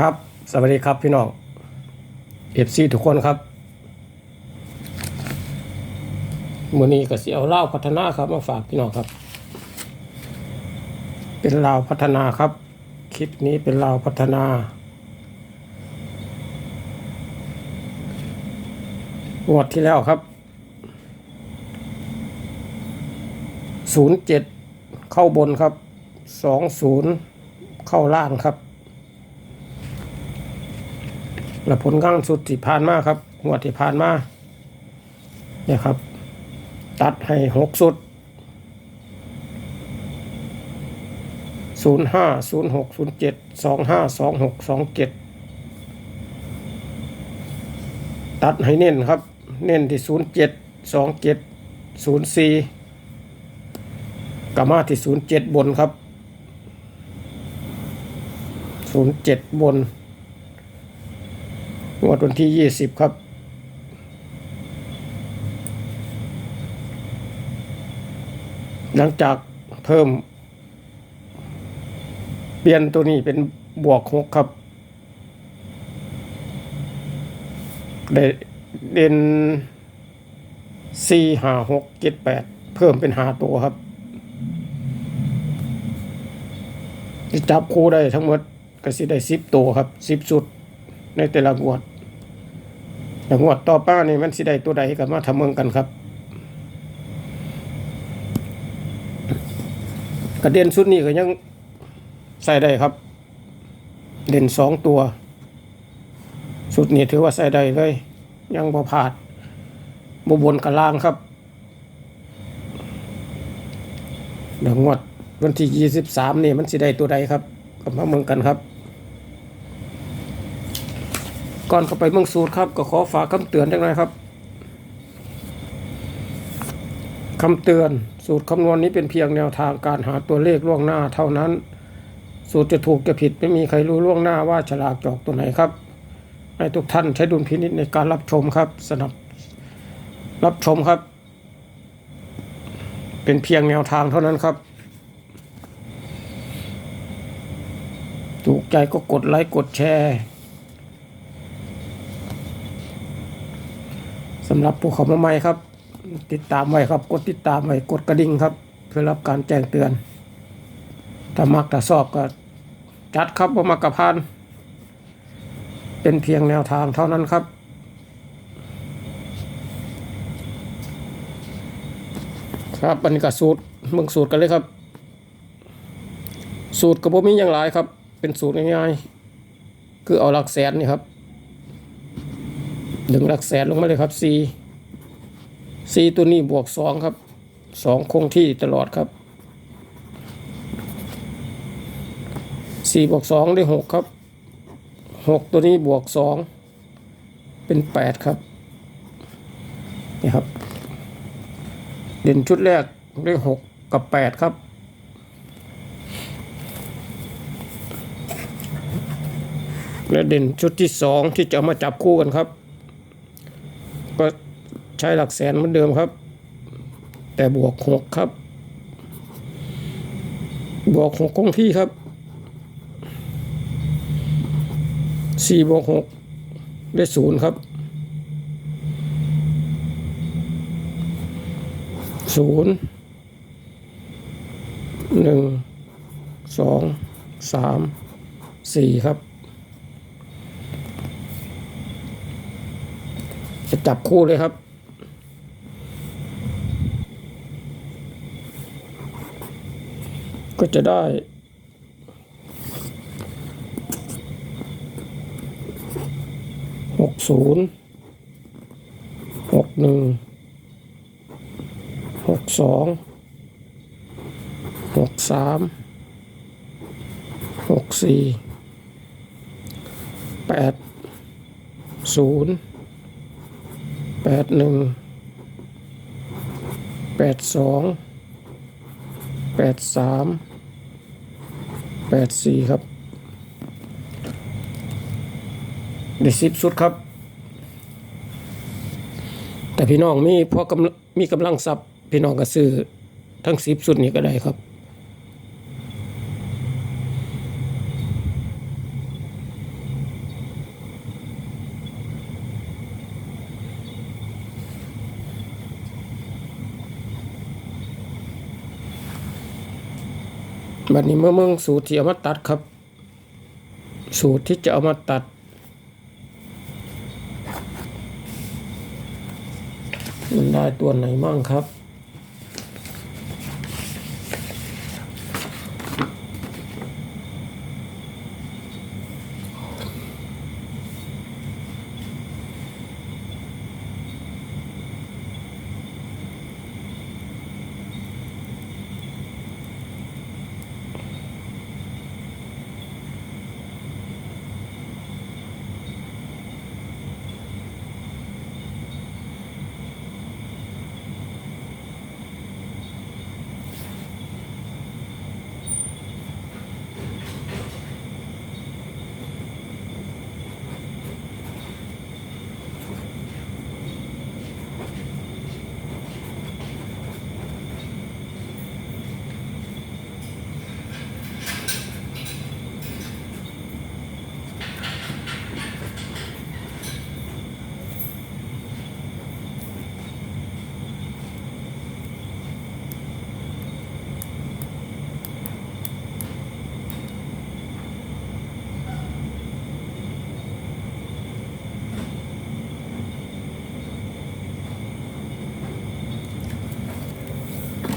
ครับ สวัสดีครับพี่น้องเอฟซีทุกคนครับมือนี้ก็สิเอาเล่าพัฒนาครับมาฝากพี่น้องครับ เป็นลาวพัฒนาครับ คลิปนี้เป็นลาวพัฒนางวดที่แล้วครับศูนย์เจ็ดเข้าบนครับสองศูนย์เข้าล่างครับ และผลข้างสุดที่ผ่านมาครับงวดที่ผ่านมาเนี่ยครับ ตัดให้หกสุดศูนย์ห้าศูนย์หกศูนย์เจ็ดสองห้าสองหกสองเจ็ดตัดให้เน้นครับ เน้นที่ศูนย์เจ็ดสองเจ็ดศูนย์สี่กามาที่ศูนย์เจ็ดบนครับศูนย์เจ็ดบน งวดวันที่ยี่สิบครับ หลังจากเพิ่ม เปลี่ยนตัวนี้เป็นบวกหกครับได้เด่นสี่ห้าหกเจ็ดแปดเพิ่มเป็นหาตัวครับ จับคู่ได้ทั้งหมดก็สิได้สิบตัวครับสิบสุดในแต่ละงวด แต่งวดต่อป้านี่มันสิได้ตัวใดกันมาทำเมืองกันครับ กระเด็นสุดนี้ก็ยังใส่ได้ครับ เด่นสองตัว สุดนี้ถือว่าใส่ได้เลย ยังบ่พลาดบบนกับล่างครับเดี๋ยวงวดวันที่ยี่สิบสามนี่มันสิได้ตัวใดครับกับมาเมืองกันครับ ก่อนเข้าไปเมืองสูตรครับ ก็ขอฝากคำเตือนจังหน่อยครับคำเตือน สูตรคำนวณนี้เป็นเพียงแนวทางการหาตัวเลขล่วงหน้าเท่านั้น สูตรจะถูกจะผิดไม่มีใครรู้ล่วงหน้าว่าฉลากจอกตัวไหนครับ ให้ทุกท่านใช้ดุลพินิจในการรับชมครับ สนับรับชมครับ เป็นเพียงแนวทางเท่านั้นครับถูกใจก็กดไลค์กดแชร์ สำหรับผู้เข้ามาใหม่ครับ ติดตามไว้ครับ กดติดตามไว้กดกระดิ่งครับ เพื่อรับการแจ้งเตือน ถ้ามักถ้าชอบก็จัดครับว่ามักกะพานเป็นเพียงแนวทางเท่านั้นครับ ครับอันนี้ก็สูตรเมืองสูตรกันเลยครับ สูตรกระบอกมีอย่างไรครับ เป็นสูตรง่ายๆคือเอาหลักแสนนี่ครับ ดึงหลักแสนลงมาเลยครับ c c ตัวนี้บวกสองครับสองคงที่ตลอดครับ 4 บวกสองได้หกครับหกตัวนี้บวกสองเป็นแปดครับ นี่ครับ เด่นชุดแรกได้หกกับแปดครับและเด่นชุดที่สองที่จะมาจับคู่กันครับ ก็ใช้หลักแสนเหมือนเดิมครับ แต่บวกหกครับ บวกหกคงที่ครับสี่บวกหกได้ศูนย์ครับศูนย์หนึ่งสองสามสี่ครับ จับคู่เลยครับ ก็จะได้หกศูนย์หกหนึ่งหกสองหกสามหกสี่แปดศูนย์ แปดหนึ่งแปดสองแปดสามแปดสี่ครับได้สิบสุดครับ แต่พี่น้องมีพอกำลังมีกำลังทรัพย์พี่น้องก็ซื้อทั้งสิบสุดนี้ก็ได้ครับ บัดนี้เมื่อมึงสูตรที่เอามาตัดครับ สูตรที่จะเอามาตัด มันได้ตัวไหนบ้างครับ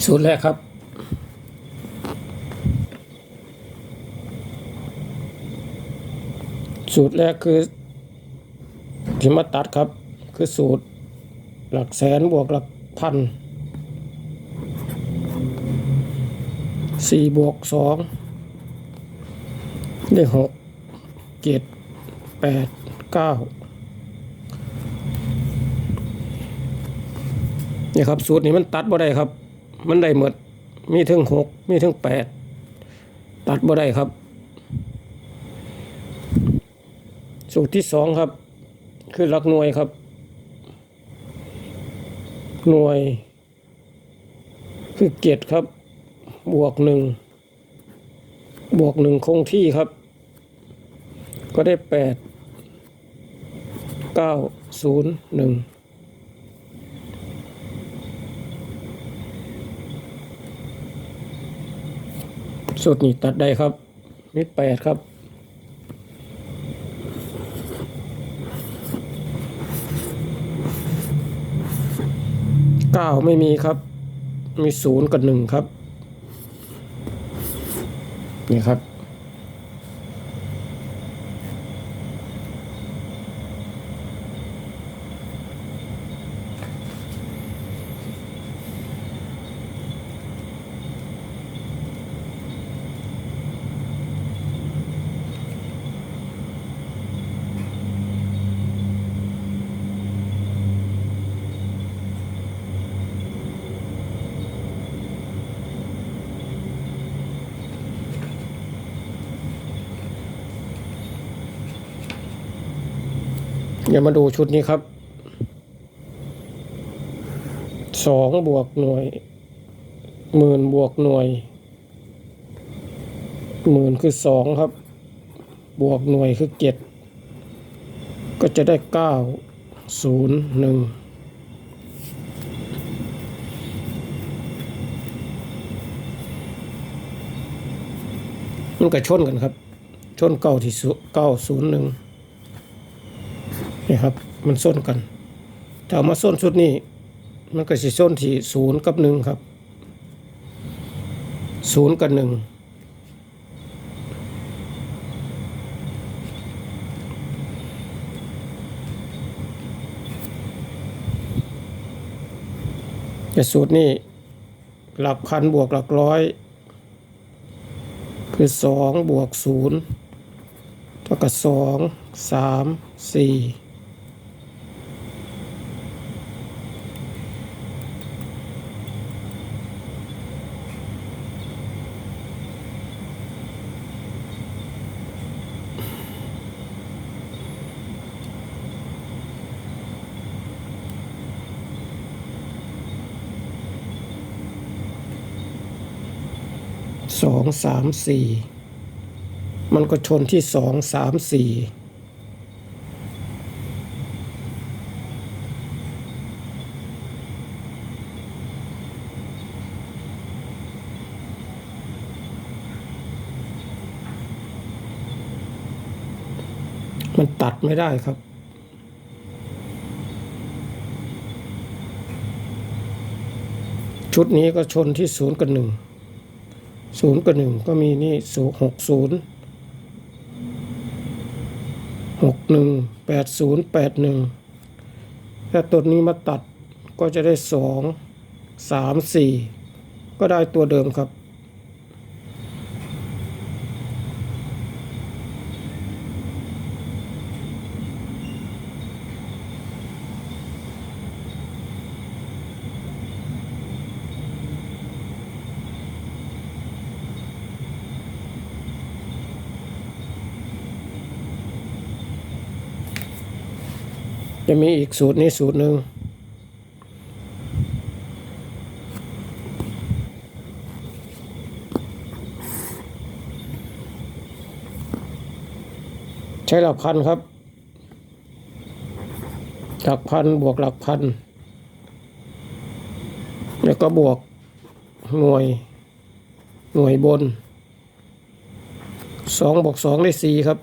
สูตรแรกครับ สูตรแรกคือที่มาตัดครับ คือสูตรหลักแสนบวกหลักพันสี่บวกสองได้หกเจ็ดแปดเก้านี่ครับ สูตรนี้มันตัดบ่ได้ครับ มันได้หมด มีถึงหกมีถึงแปดตัดบ่ได้ครับ สูตรที่สองครับ คือหลักหน่วยครับ หน่วย คือเกียรติครับ บวกหนึ่งบวกหนึ่งคงที่ครับ ก็ได้แปดเก้าศูนย์หนึ่ง สุดนี่ตัดได้ครับนี่แปดครับ เก้าไม่มีครับ มีศูนย์กับหนึ่งครับ นี่ครับ เดี๋ยวมาดูชุดนี้ครับสองบวกหน่วยหมื่นบวกหน่วยหมื่นคือสองครับ บวกหน่วยคือเจ็ดก็จะได้เก้าศูนย์หนึ่งมันก็ชนกันครับ ชนเก้าที่เก้าศูนย์หนึ่ง นี่ครับ มันส้นกันถ้าเอามาส้นชุดนี้ มันก็สิส้นที่ศูนย์กับหนึ่งครับศูนย์กับหนึ่งแต่สูตรนี้หลักพันบวกหลักร้อย คือสองบวกศูนย์เท่ากับสองสามสี่ สองสามสี่มันก็ชนที่สองสามสี่มันตัดไม่ได้ครับ ชุดนี้ก็ชนที่ศูนย์กับหนึ่ง ศูนย์กับหนึ่งก็มีนี่ศูนย์หกศูนย์หกหนึ่งแปดศูนย์แปดหนึ่งถ้าตัวนี้มาตัดก็จะได้สองสามสี่ก็ได้ตัวเดิมครับ จะมีอีกสูตรนี้สูตรหนึ่งใช้หลักพันครับ หลักพันบวกหลักพัน แล้วก็บวกหน่วย หน่วยบนสองบวกสองได้สี่ครับ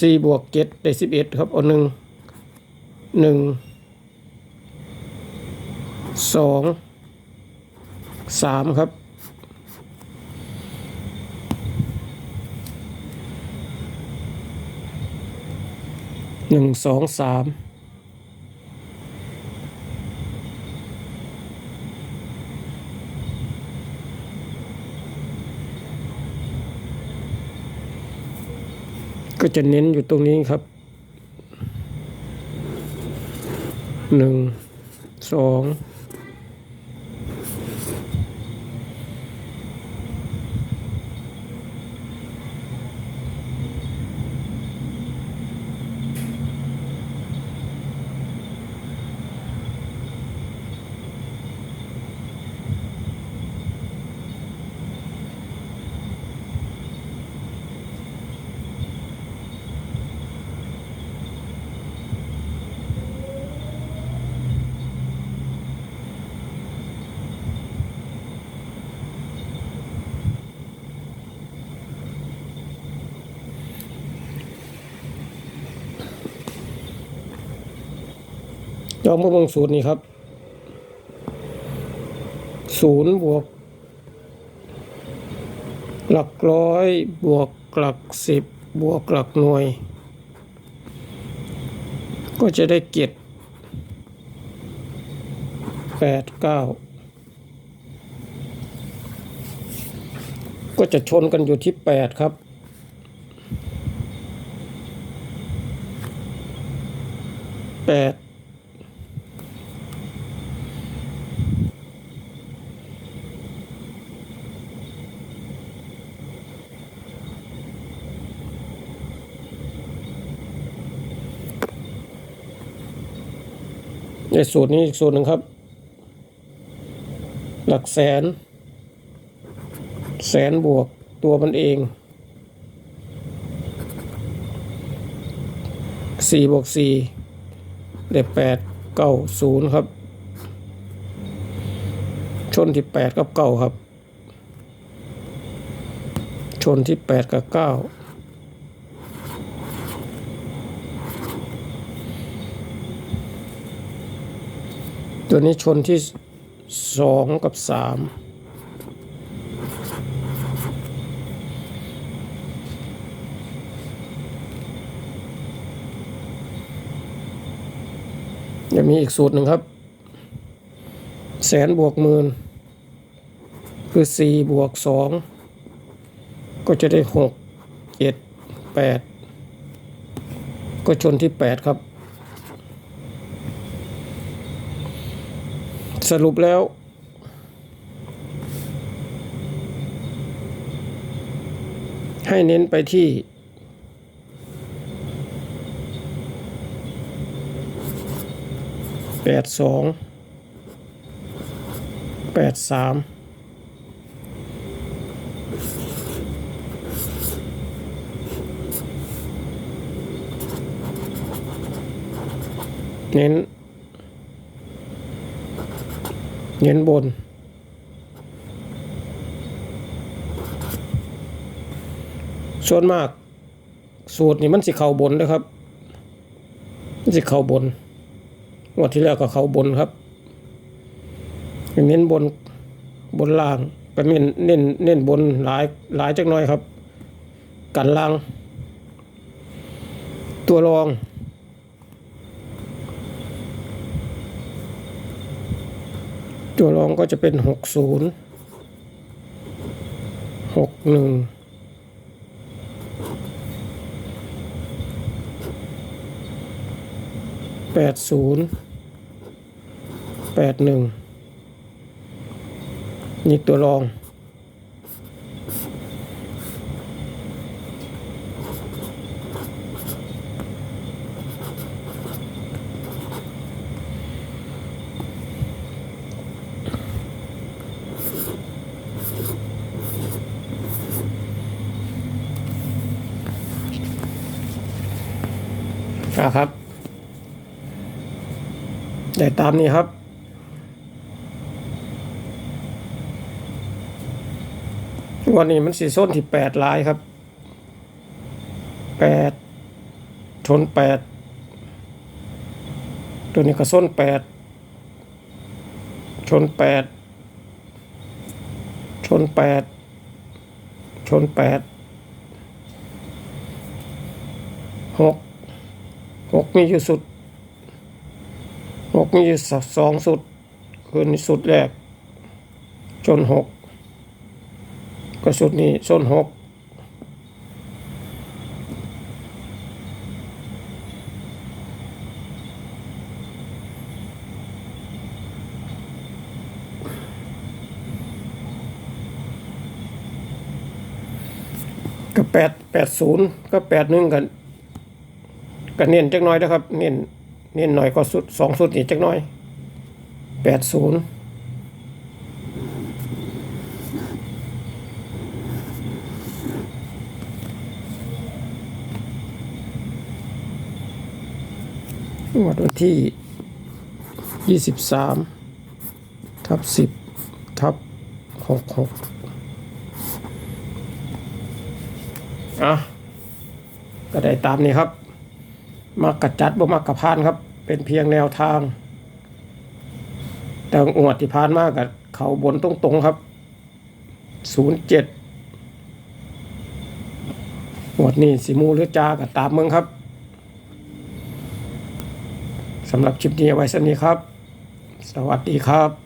สี่บวกเจ็ดได้สิบเอ็ดครับเอาหนึ่ง หนึ่งสองสามครับ หนึ่งสองสามก็จะเน้นอยู่ตรงนี้ครับ หนึ่งสอง ลองมาเบิ่งสูตรนี้ครับศูนย์บวก หลักร้อยบวกหลักสิบบวกหลักหน่วย ก็จะได้เกียรติแปดเก้าก็จะชนกันอยู่ที่แปดครับแปด ในสูตรนี้อีกสูตรหนึ่งครับ หลักแสน แสนบวกตัวมันเองสี่บวกสี่ได้แปดเก้าศูนย์ครับ ชนที่แปดกับเก้าครับ ชนที่แปดกับเก้า ตัวนี้ชนที่สองกับสามยังมีอีกสูตรหนึ่งครับ แสนบวกหมื่นคือสี่บวกสองก็จะได้หกเจ็ดแปดก็ชนที่แปดครับ สรุปแล้ว ให้เน้นไปที่ แปดสอง แปดสามเน้น เน้นบน ส่วนมาก สูตรนี่มันสิเข้าบนนะครับ มันสิเข้าบนงวดที่แล้วก็เข้าบนครับเน้นบนบนล่างก็เน้นเน้นเน้นบนหลายหลายจักหน่อยครับ กันล่าง ตัวรอง ตัวรองก็จะเป็นหกศูนย์หกหนึ่งแปดศูนย์แปดหนึ่งนี่ตัวรอง นะครับ ได้ตามนี้ครับ วันนี้มันสีส้นที่แปดลายครับแปดชนแปดตัวนี้ก็ส้นแปดชนแปดชนแปดชนแปดหก หกมีอยู่สุดหกมีอยู่สองสุด คือนสุดแรก จนหกก็สุดนี้ส้นหกก็แปดแปดศูนย์ก็แปดหนึ่งกัน ก็เน้นจักน้อยนะครับ เน้นเน้นหน่อยก็สุดสองสุดอีกจักน้อยแปดศูนย์วันที่ยี่สิบสามทับสิบทับหกหกอะก็ได้ตามนี้ครับ มักกะจัดบ่มักกะพานครับ เป็นเพียงแนวทาง แต่อวดที่พานมากกับเขาบนตรงๆครับศูนย์เจ็ดหวดนี้สิมูหรือจากับตามเมืองครับสำหรับคลิปนี้ไว้สักนี้ครับ สวัสดีครับ